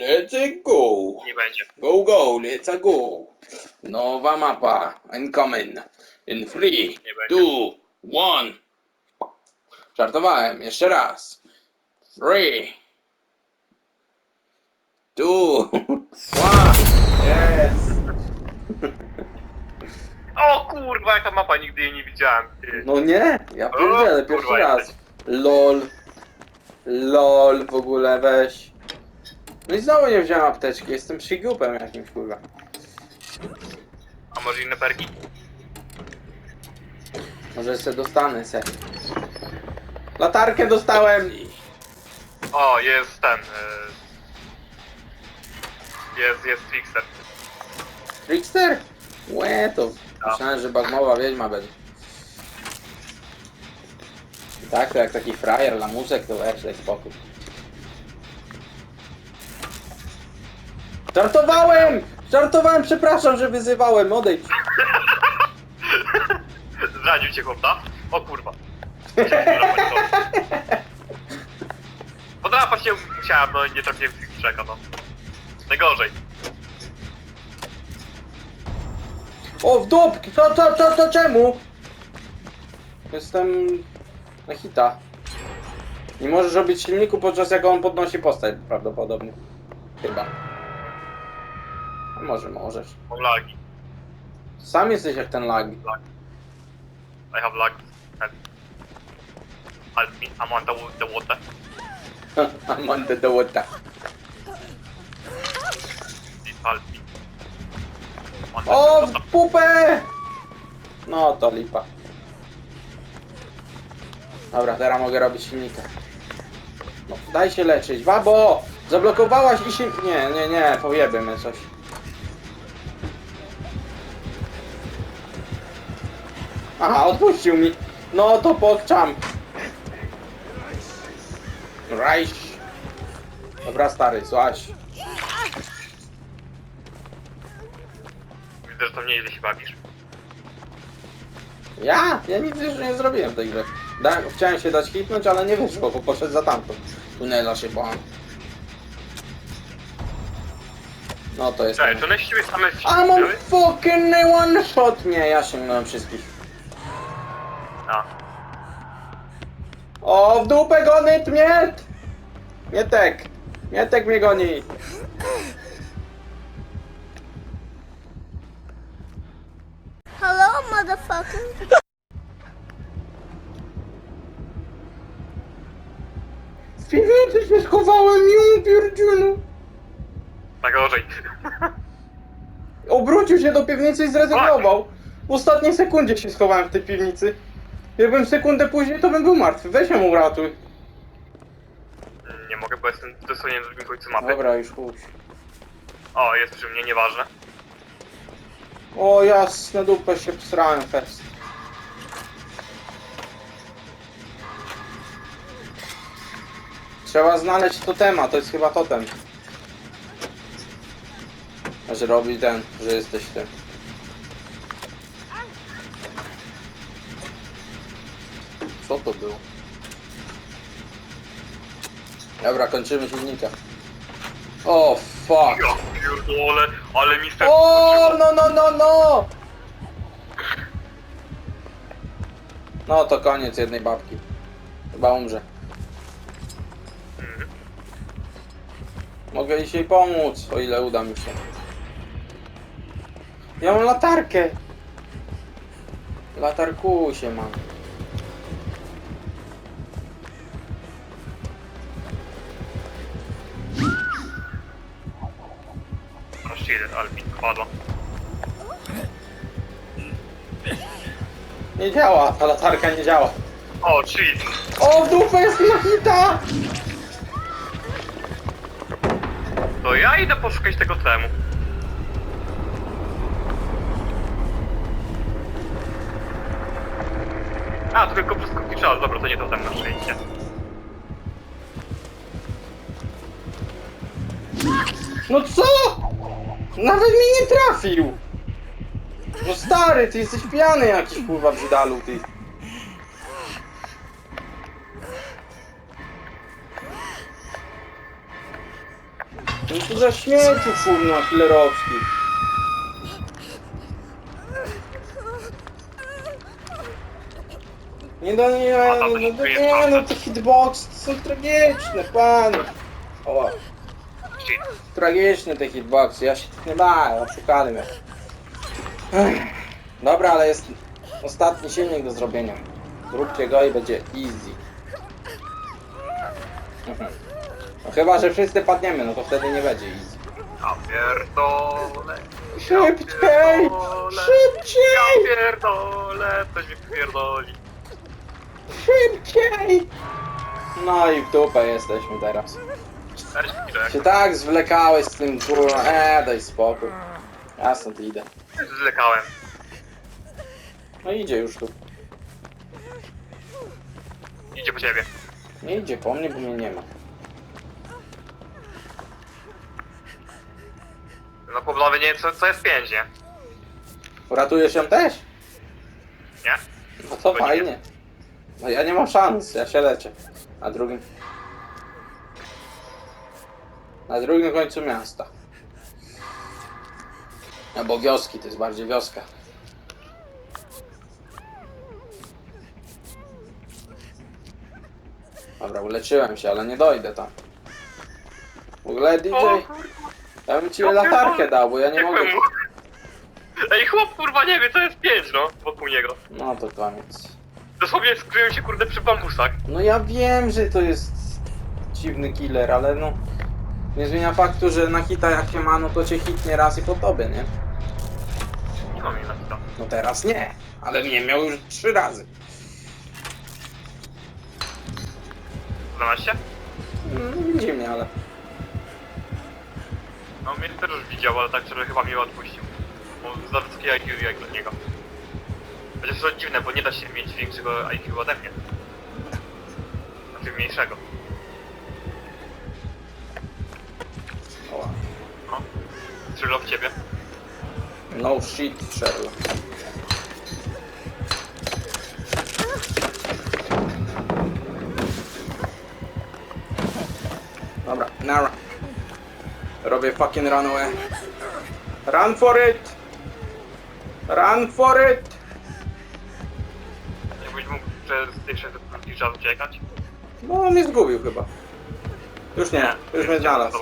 Let's go. Nie będzie. Go, go, let's go. Nowa mapa. Incoming. In three, Nie będzie. two, one. Żartowałem. Jeszcze raz. Three. Two. One. Yes. O kurwa, jaka mapa, nigdy jej nie widziałem. Ty. No nie, ja pierdzielę, O, pierwszy kurwa, raz. jesteś. LOL. LOL w ogóle, weź. No i znowu nie wziąłem apteczki, jestem przygupem jakimś kurwa. A może inne perki? Może se dostanę se. Latarkę dostałem! O, jest ten. y, Jest, jest Trickster. Trickster? Łe, to myślałem, że bagmowa wiedźma będzie. I tak, to jak taki frajer, lamusek, to weź, daj spokój. Żartowałem! Żartowałem, przepraszam, że wyzywałem, odejdź. Zranił cię chłopca? O kurwa. Podrapać się musiałem, no i nie trafiłem w no. Najgorzej. O, w dupki! Co, co, co, co, czemu? Jestem na hita. Nie możesz robić silniku podczas jak on podnosi postać, prawdopodobnie. Chyba. Może możesz. Mam lagi. Sam jesteś jak ten lag. I have lag. Help. Help me, I'm on the, the water. I'm on the water. Please help me. On the O, water. w pupę! No to lipa. Dobra, teraz mogę robić silnika. No, daj się leczyć. Babo! Zablokowałaś i się... Nie, nie, nie, pojebiemy coś. Aha, odpuścił mi. No to pokczam. Rajś. Dobra, stary, złaś. Widzę, że to nieźle się bawisz. Ja? Ja nic jeszcze nie zrobiłem w tej grze. Da, chciałem się dać hitnąć, ale nie wyszło, bo poszedł za tamtą. Tunela się bałam. No to jest... Cześć, to na siebie same A mam fucking one shot! Nie, ja sięgnąłem wszystkich. O, w dupę gony, tmiet! Mietek! Mietek mnie goni! Hello, motherfucker. W piwnicy się schowałem, nie pierdziunu! Najgorzej. Obrócił się do piwnicy i zrezygnował. W ostatniej sekundzie się schowałem w tej piwnicy. Gdybym sekundę później, to bym był martwy. Weź ją uratuj. Nie mogę, bo jestem dosłownie na drugim końcu mapy. Dobra, już chuj. O, jest przy mnie, nieważne. O jasne dupę się psrałem fest. Trzeba znaleźć totema, to jest chyba totem. A że robi ten, że jesteś tym. Co to było? Dobra, kończymy silnika. O fuck! Ja pierdolę, ale mi serce O, skoczyło. no, no, no, no! No to koniec jednej babki. Chyba umrze. Mogę dzisiaj pomóc, o ile uda mi się. Ja mam latarkę. Latarkusie mam. Aż jeden, ale mi kładła. Nie działa, ta latarka nie działa. O, cheat. O, w dupę jest na hita! To ja idę poszukać tego temu. A, to tylko przez krótki czas, dobra, to nie to tam na szczęście. No co? Nawet mnie nie trafił! No stary, ty jesteś pijany jakiś kurwa brzydalu, ty. No to za śmieci kurno hitlerowski. Nie no, nie no, nie, no te hitboxy to są tragiczne, pan. O, Shit. tragiczne te hitboxy, ja się tych nie bałem, oszukali mnie. Ech. Dobra, ale jest ostatni silnik do zrobienia. Zróbcie go i będzie easy. Mhm. No chyba, że wszyscy padniemy, no to wtedy nie będzie easy. Ja pierdolę. Szybciej! Ja Szybciej! pierdolę. Ktoś mi pierdoli. Szybciej! No i w dupę jesteśmy teraz. Się tak zwlekałeś z tym kurwa, eee, daj spokój. Ja stąd idę. Zlekałem. No idzie już tu. Idzie po ciebie. Nie idzie po mnie, bo mnie nie ma. No po nawet nie wiem co, co jest pięć, nie? Uratujesz ją też? Nie? No to fajnie. No ja nie mam szans, ja się leczę. Na drugim... Na drugim końcu miasta. Albo wioski, to jest bardziej wioska. Dobra, uleczyłem się, ale nie dojdę tam. W ogóle DJ, O kurwa. ja bym ci latarkę dał, bo ja nie mogę... mu. Ej, chłop kurwa nie wie co jest pięć, no. Wokół niego. No to koniec. Dosłownie skryją się kurde przy bambusach. No ja wiem, że to jest dziwny killer, ale no... Nie zmienia faktu, że na hita jak się ma, no to cię hitnie raz i po tobie, nie? Nie mam jej na to. No teraz nie, ale nie miał już trzy razy. 12? No widzi mnie, ale... No mnie też już widział, ale tak szczerze chyba mnie odpuścił. Bo za wysokie IQ jak dla niego. Chociaż to dziwne, bo nie da się mieć większego IQ ode mnie. Znaczy mniejszego. Strzelał w ciebie. no shit, Sherlock. Dobra, nara. Robię fucking run away. Run for it! Run for it! Jakbyś mógł przez tych krótkich uciekać. No, on mnie zgubił chyba. Już nie, już mnie znalazł.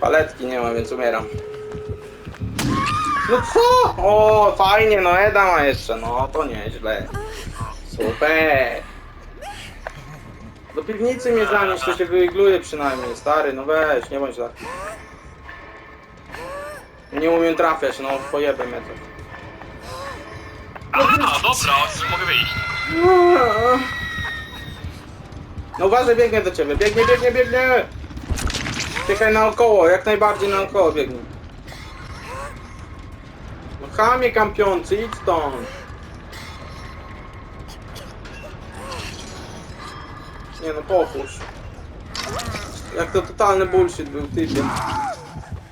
Paletki nie ma, więc umieram. No co? O, fajnie, no Eda ma jeszcze, no to nieźle. Super. Do piwnicy mnie zanieść, to się wyigluje przynajmniej, stary, no weź, nie bądź tak. Nie umiem trafiać, no pojebę mnie to. Aha, dobra, mogę wyjść. No uważaj, biegnie do ciebie, biegnie, biegnie, biegnie! Biegaj naokoło, jak najbardziej naokoło biegnie. No chamie kampiący, idź stąd! Nie no, pochórz. Jak to totalny bullshit był, typie.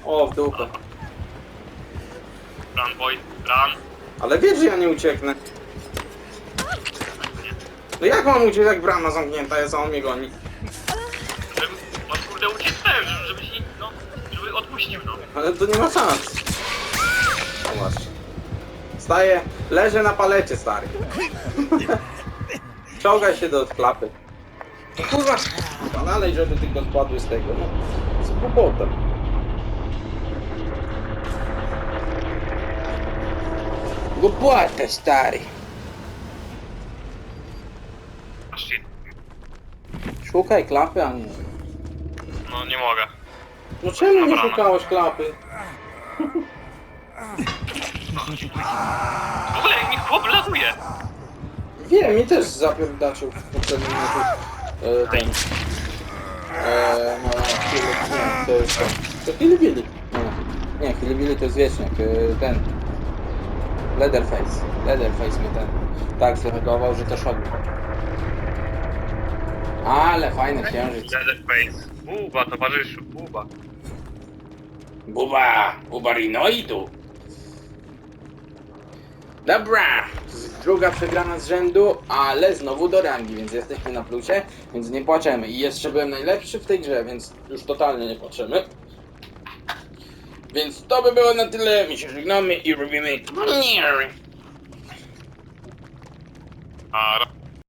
O, w dupę. Run boy, run. Ale wiesz, że ja nie ucieknę. No jak mam uciec, jak brama zamknięta jest, a on mnie goni? Ale to nie ma szans. O właśnie. Staję, leżę na palecie, stary. Czołgaj się do klapy. No kurwa, kurwa, nalej, żeby tylko spadły z tego, no. Z kłopotem. Głupotę, stary. Shit. Szukaj klapy, a nie. No nie mogę. No czemu nie no. szukałeś klapy? W ogóle jak mi chłop latuje. Wiem, mi też zapierdaczył w poprzednim meczu e, ten. E, no, Chili- nie, to jest to. To Hilibili. Nie, nie Hilibili to jest wieczniak. E, ten. Leatherface. Leatherface mnie ten tak zreagował, że to szodnie. Ale fajny księżyc. Leatherface. Buba, towarzyszu, buba. Buba! Buba rinoidu! Dobra, druga przegrana z rzędu, ale znowu do rangi, więc jesteśmy na plusie, więc nie płaczemy. I jeszcze byłem najlepszy w tej grze, więc już totalnie nie płaczemy. Więc to by było na tyle, my się żegnamy i robimy... A